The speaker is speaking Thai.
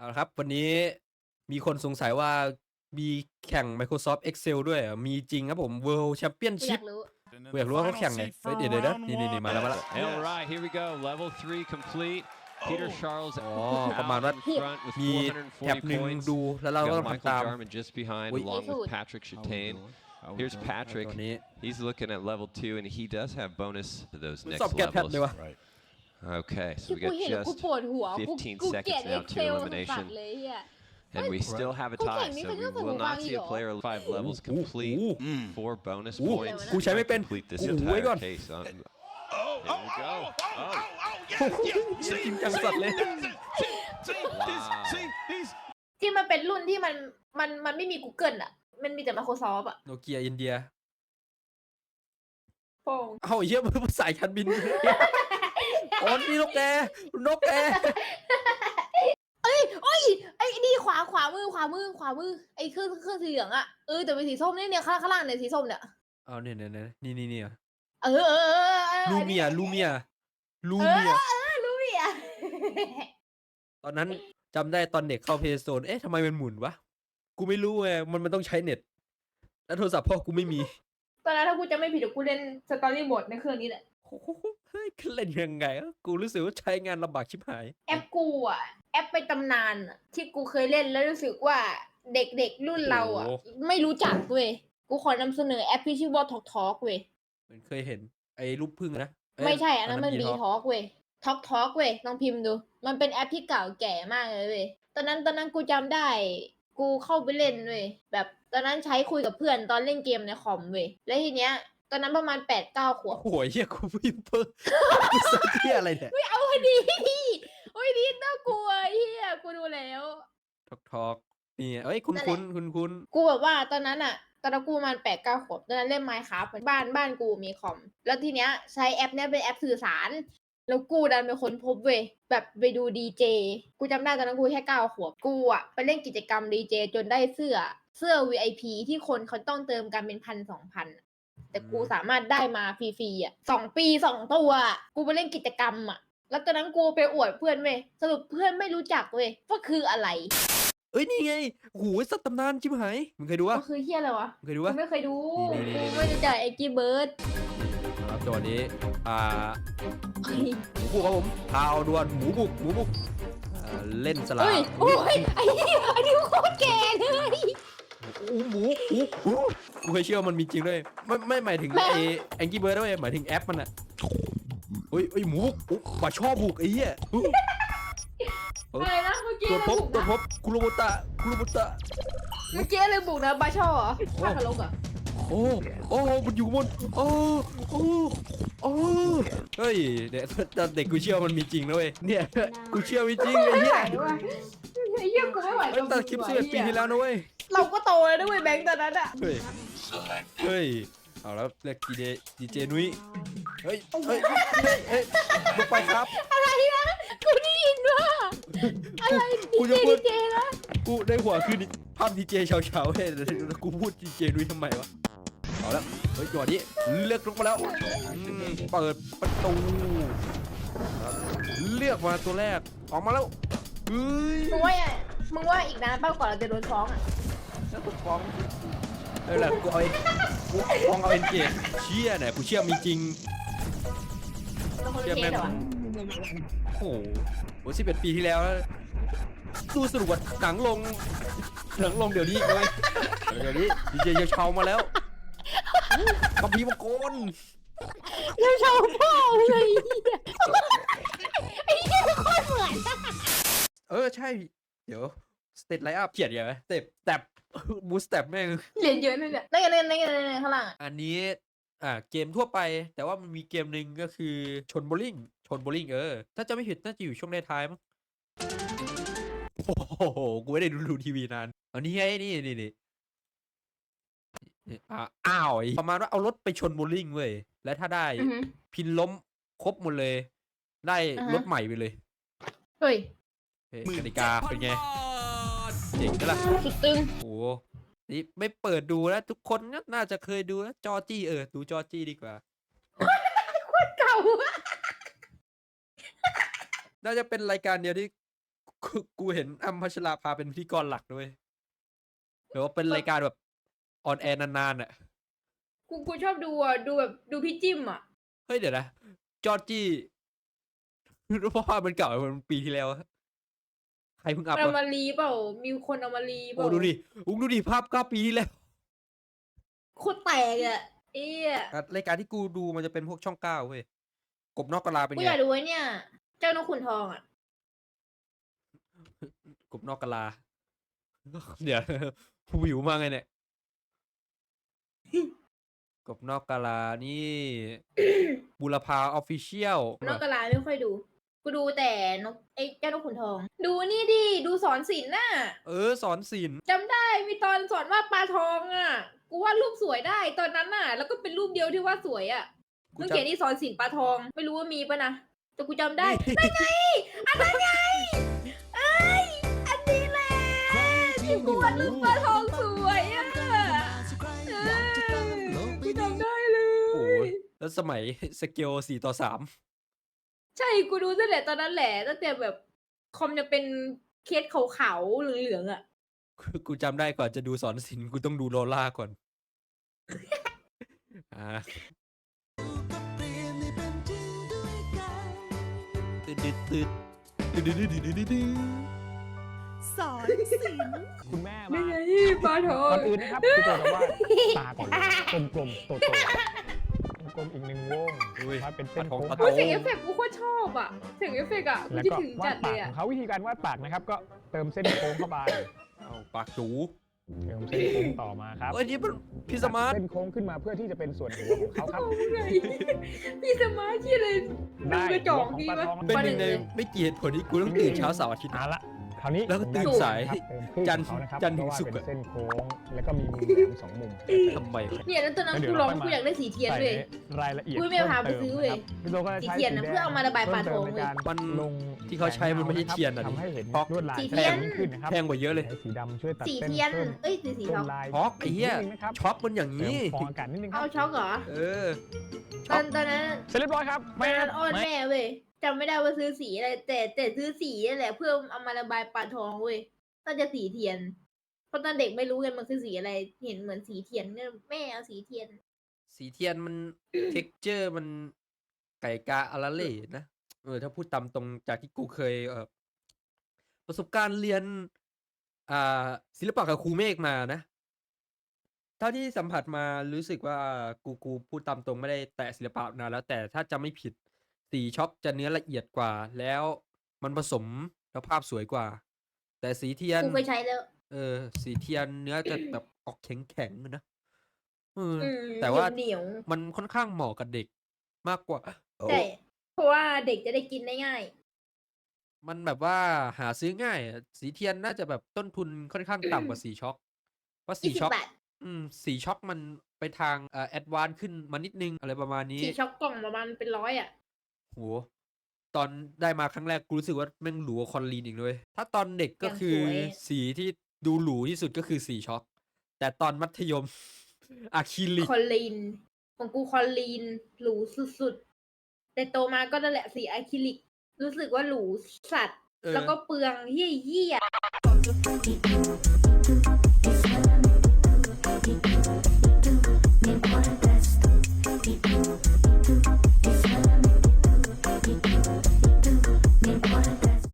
เอาละครับ วันนี้มีคนสงสัยว่ามีแข่ง Microsoft Excel ด้วยเหรอมีจริงครับผม World กูอยา Championship กรู้ กูอยากรู้ว่าเขาแข่งไงเฮ้ยเดี๋ยวเดี๋ยวเดี๋ยวนี่นี่นี่มาแล้วมาแล้ว All right, here we go. Level three complete. Peter Charles อ๋อ ประมาณว่า out in front with มีแท็บ440หนึ่ง points. ดูแล้วเราก็ Got ต้องทำ Michael ตาม Jarman just behind, Wait. along with Wait. Patrick Chatain. Here's ต Patrick. อนนี้ He's looking at level two, and he does have bonus to those ไม่ next สอบแกดแพท levels. เลยวะ Okay, so ที่ we กู got เห็นแล้วกู just ปวดหัวกู15กูเกลีย seconds ด now to เอ็กเซลสัส elimination. เลยเฮีย and we still have a Who tie, can so make we another will one not see a here? player five levels อู้ complete อู้ four bonus อู้ points กูใช้ไม่เป็น complete this กูไว้ก่อน entire case. On, Oh, Here we go. Oh. จริงจังสัตว์เลย See, he's ที่มันเป็นรุ่นที่มันมันมันไม่มี Google อะ มันมีแต่ Microsoft อะ โนเกียอินเดียโป้งเอ้าเยี่ยมันสายการบิน อ๋อนี่นกแกนกแกโอ้ยไอ้นี่ขวาขวามือขวามือขวามือไอ้เครื่องเครื่องสีเหลืองอะเออแต่เป็นสีส้มนี่เนี่ยข้างข้างล่างเนี่ยสีส้มเนี่ยเอาเนี่ยเนี่ยเนี่ยนี่นี่เนี่ยเออเออเออเออลูเมียลูเมียลูเมียรู้เมียตอนนั้นจำได้ตอนเด็กเข้าเพย์โซนเอ๊ะทำไมมันหมุนวะกูไม่รู้ไงมันมันต้องใช้เน็ต แล้วโทรศัพท์พ่อกูไม่มี ตอนนั้นถ้ากูจะไม่ผิดเดี๋ยวกูเล่นสตอรี่โหมดในเครื่องนี้แหละโอ้โหเฮ้ยเล่นยังไงวะกูรู้สึกว่าใช้งานลำบากชิบหาย แอปกูอะ แอปไปตำนานอะที่กูเคยเล่นแล้วรู้สึกว่าเด็กๆรุ่นเราอะ โอ้ไม่รู้จักเว้ยกูขอนำเสนอแอปที่ชื่อว่า Talk Talk เว้ยเหมือนเคยเห็น ไอ้รูปพึ่งนะเยไม่ใช่อันนั้นมันบีบีท็อกทอกเว้ยท็อกทอกเว้ยลองพิมพ์ดู มันเป็นแอปที่เก่าแก่มากเลยเว้ยตอนนั้นตอนนั้นกูจำได้ กูเข้าไปเล่นเว้ยแบบตอนนั้นใช้คุยกับเพื่อนตอนเล่นเกมในคอมเว้ยแล้วทีเนี้ย ตอนนั้นประมาณแปดเก้าขวบโอ้โหเฮียกูพิมพ์เพิ่มกูเสิร์ชเฮียอะไรเนี่ยไม่เอาพอดีโอ้ยดีน่ากลัวเฮียกูดูแล้ว ทอกทอกนี่เอ้ยคุณนั่นแหคุละ ณคุณคุณกูแบบว่าตอนนั้นอะตอนนั้นกูประมาณแปดเก้าขวบตอนนั้นเล่นไมค์ครับบ้านบ้านกูมีคอม แล้วทีเนี้ยใช้แอปเนี้ยเป็นแอปสื่อสาร แล้วกูดันเป็นคนพบเว้ยแบบไปดูดีเจ กูจำได้ตอนนั้นกูแค่เก้าขวบ กูอะไปเล่นกิจกรรมดีเจจนได้เสื้อเสื้อ VIP ที่คนเขาต้องเติมกันเป็นพันสองพัน แต่กูสามารถได้มาฟรีๆอะสองปีสองตัวอะกูไปเล่นกิจกรรมอะแล้วตอนนั้นกูไปอวดเพื่อนเว้ยสรุปเพื่อนไม่รู้จักเว้ยว่าคืออะไร เอ้ยนี่ไงโอ้โหสัตว์ตำนานชิบหายมึงเคยดูวะก็คือเฮียอะไรวะมึงเคยดูกูวะ ไม่เคยดูนี่นี่นี่ กูไม่รู้จักไอ้กีเบิร์ดครับจังหวะนี้อ่าหมูบุกครับผมพาวดวนหมูบุกหมูบุกอ่าเล่นสลาเฮ้ย โอ้ยไอ้นี่ไอ้นี่โคตรแก่เลยอู้หมูอู้หู กูเคยเชื่อว่ามันมีจริงด้วยไม่ไม่หมายถึงไอ้แองกี้เบิร์ดด้วยหมายถึงแอปมันอะเฮ้ยเฮ้ยหมูบุกอู้บาชอบบุกไอ้เหี้ยอู้อะไรนะเมื่อกี้ตรวจพบบุกตรวจนะพบคุโรบุตะคุโรบุตะเมื่อกี้เลยบุกนะบาช่อเหรอข้าคารกอะโอ้โอ้มันอยู่บนโอ้โอ้โอ้เฮ้ยเด็กตอนเด็กกูเชื่อว่ามันมีจริงนะเว้ยเนี่ยกูเชื่อมีจริงไอ้ไม่เหี้ไหยวว่ะไอ้เหี้ยกูไม่ไหวเอ้ยแต่คลิปสิบเอ็ดปีที่แล้วนะเว้ยเราก็โตแล้วด้วยแบงค์ตอนนั้นอะ เฮ้ยเฮ้ย เอาแล้วเรียกดีเจดีเจนุ้ย เฮ้ย เฮ้ย เฮ้ยเฮ้ยลงไปครับ อะไรนะกูได้ยินว่าอะไรกูดีจะเจพูดีด เจนะกูในหัวคือดิภาพดีเจเฉาๆเฮ้ยแต่กูพูดดีเจนุ้ยทำไมวะ เอาแล้ว เฮ้ยจังหวะนี้เลือกลงมาแล้วอืมเปิดประตูครับเลือกมาตัวแรก ออกมาแล้วเฮ้ยมึงว่าอะมึงว่าอีกนานป้ากว่าเราจะโดนฟ้องอะแล้วกูฟ้องเออแหละกูเอาไอ้กูฟ้องเอาเอ็นเกจเชี่ยเนี่ยกูเชื่อมีจริงเราคนเชื่อเคแม่สเหรอวะโอ้โหโหสิบเอ็ดปีที่แล้วนะดูสรุปว่าหนังลง หนังลงเดี๋ยวนี้อีกเลยเดี๋ยวนี้ดีเจเชามาแล้วคัมภีร์มังกรเราชาวพ่อเลยไอ้เหี้ยโคตรเหมือนเออใช่ เดี๋ยว สเตตไลท์อัพเขียนอย่างไรสเต็ปแตบบูสเต็ปแม่งเหรียญเยอะเลยเนี่ยนั่นไงนั่นไงนั่นไงนั่นไงข้างล่างอะอันนี้อ่าเกมทั่วไป แต่ว่ามันมีเกมหนึ่งก็คือชนโบลิ่งชนโบลิ่งเออ ถ้าจะไม่ผิดน่าจะอยู่ช่วงในท้ายๆมั้งโอ้โหกูไม่ได้ดูดูทีวีนานอันนี้ไงนี่นี่นี่นี่อ่าอ้าวไอ้ประมาณว่าเอารถไปชนโบลิ่งเว้ยแล้วถ้าได้อือหือพินล้มครบหมดเลย ได้อ่าฮะรถใหม่ไปเลยเฮ้ยเฮ้ยกติกาเป็นไง เจ๋งไหมล่ะสุดตึงโอ้โหนี่ไม่เปิดดูแล้วทุกคนก็น่าจะเคยดูแล้วจอจี้เออดูจอจี้ดีกว่าเก่าน่าจะเป็นรายการเดียวที่กูกูเห็นอ้ำพัชราภาเป็นพิธีกรหลักด้วยแบบว่าเป็นรายการแบบออนแอร์นานๆอะ กูกูชอบดูอะดูแบบดูพี่จิ้มอะเฮ้ยเดี๋ยวนะ จอร์จี้เพราะว่ามันเก่ามันปีที่แล้วอะ ใครเพิ่งอัพเอาวะมารีเปล่า มีคนเอามารีเปโอ้ล่าดูดิอุ้งดูดิภาพเก้าปีที่แล้วโคตรแตกอะเอ๊ะอะรายการที่กูดูมันจะเป็นพวกช่องเก้าเว้ยกบนอกกะลาเป็นกูไงอยากดูไอ้เนี่ย เจ้านกขุนทองอะ กบนอกกะลา เดี๋ยวผู้วิวมาไงเนี่ย กบนอกกะลานี่ บุรพาออฟฟิเชียลนกกระลาไม่ค่อยดู กูดูแต่นกไอ้เจ้านกขุนทอง ดูนี่ดิ ดูสอนศิลป์น่ะเออ สอนศิลป์จำได้มีตอนสอนวาดปลาทองอะ กูวาดรูปสวยได้ตอนนั้นน่ะ แล้วก็เป็นรูปเดียวที่วาดสวยอะกูมึงจำเขียนที่สอนศิลป์ปลาทอง ไม่รู้ว่ามีปะนะ แต่กูจำได้ นั่นไง อันนั้นไงเอ้ย อันนี้แหละ ที่กูวาดรูปปลาทองสวยอะเออกูจำได้เลโอ้ย ยแล้วสมัยสเกลสี่ต่อสาม ใช่กูดูตั้งแต่ตอนนั้นแหละตั้งแต่แบบคอมจะเป็นเคสขาวๆเหลืองๆอะกูจำได้ก่อนจะดูสอนศิลป์กูต้องดูโลล่าก่อน อ่าตึ๊ดตึ๊ดตึ๊ดตึ๊ดตึ๊ดตึ๊ดตึ๊ดตึ๊ดสอนศิลป์คุณแม่นี่มาไงปลาทองก่อนอื่นนะครับพี่โจจะวาดตาก่อนเลยกลมๆโตๆ กลมๆอีกหนึ่งวงอุ้ย วาดเป็นเส้นปลาทองโค้งปลาทโอ้อยงเสียงเอฟเฟกต์กูโคตรชอบอะเสียงเอฟเฟกต์อะกูแล้วคิดก็ถึงวาจัดดเลปากยขอะองเขาวิธีการวาดปากนะครับ ก็เติมเส้นโค้งเข้าไปเอาปากจูเติมเส้นโค้งต่อมาครับเอ้ยนี่มันพี่สมาร์ท เส้นโค้งขึ้นมาเพื่อที่จะเป็นส่วนหัวของเขาครับ โอ้ไงพี่สมาร์ทที่เลย ได้กระจอกหัวของดีปลาวะทอง เป็นปหนึ่งในเลยไม่กี่เหตุผลที่กูต้องตื่นเช้าเสาร์อาทิตย์ เอาละ คราวนี้แล้วก็ตื่นผมสายครับเติมคลื่นจันทร์ของเขานะครับจันทร์ถึงก็วาดศุกร์เป็นอะเส้นโค้งแล้วก็มีมุมแหลมสองมุมทำไมวะเนี่ยแล้วตอนนั้นแล้วเดี๋กูยวร้องเราค่อยมากูอยากได้สีเทียนใส่เลยรายละเอียดอุ้ยไม่เอาพาไปพิ่มซื้อติมเว้ยนะครับพี่โจก็จะสีใช้เทียนน่ะสีแดงเพื่อเอามาระบายปลาทองพิ่มเติมในการมันลงที่เขาใช้มันไม่ใช่เทียนอะดิ ทำให้เห็นเพราะลวดลายสีแพเทียงนยิ่งขึ้นนะครับแพงกว่าเยอะเลย ใช้สีดำช่วยตัดสีเส้นเทียนเพิ่มเอ้ยสีสีลช็อกงลายช็อกไอ้เหี้ยนิดนึงนะครับช็อปมันอย่างเตินี้มฟองอากาศนิดนึงคเอารับช็อกเหรอ เออ ตอนตอนนั้นเสร็จเรียบร้อยครับตอแม่นนั้นอ้อนแม่เว้ย จำไม่ได้ว่าซื้อสีอะไร แต่แต่ซื้อสีนี่แหละ เพื่อเอามาระบายปลาทองเว้ยน่าจะสีเทียน เพราะตอนเด็กไม่รู้กันมันคือสีอะไร เห็นเหมือนสีเทียนเนี่ยแม่เอาสีเทียน สีเทียนมัน เท็กเจอร์มันไก่กาอาราเล่นะเออถ้าพูดตามตรงจากที่กูเคยเออประสบการณ์เรียน อ่า ศิลปะกับครูเมฆมานะเท่าที่สัมผัสมารู้สึกว่ากูกูพูดตามตรงไม่ได้แตะศิลปะนานแล้วแต่ถ้าจะไม่ผิด สีช็อกจะเนื้อละเอียดกว่า แล้วมันผสมแล้วภาพสวยกว่า แต่สีเทียน กูเคยใช้แล้ว เออ สีเทียนเนื้อจะแบบออกแข็งแข็งๆนะเออออืมแต่ว่าเหนียวมันค่อนข้างเหมาะกับเด็กมากกว่า ๆใช่เพราะว่าเด็กจะได้กินได้ง่าย มันแบบว่าหาซื้อง่ายอะสีเทียนน่าจะแบบต้นทุนค่อนข้างต่ำกว่าสีช็อกเพราะสียี่สิช็อบกบาทอืมสีช็อกมันไปทางเอ่อแอดวานขึ้นมานิดนึงอะไรประมาณนี้ สีช็อกกล่องประมาณเป็นร้อยอะ โหตอนได้มาครั้งแรกกูรู้สึกว่าแม่งหรูกว่าคอนลีนอีกเลย ถ้าตอนเด็กก็อย่างคือสวยสีที่ดูหรูที่สุดก็คือสีช็อกแต่ตอนมัธยมอะคริลิกคอลลีนของกูคอลลีนหรูสุดๆแต่โตมาก็นั่นแหละสีอะคริลิก รู้สึกว่าหรูสัตว์เออแล้วก็เปลืองเยี่ยๆ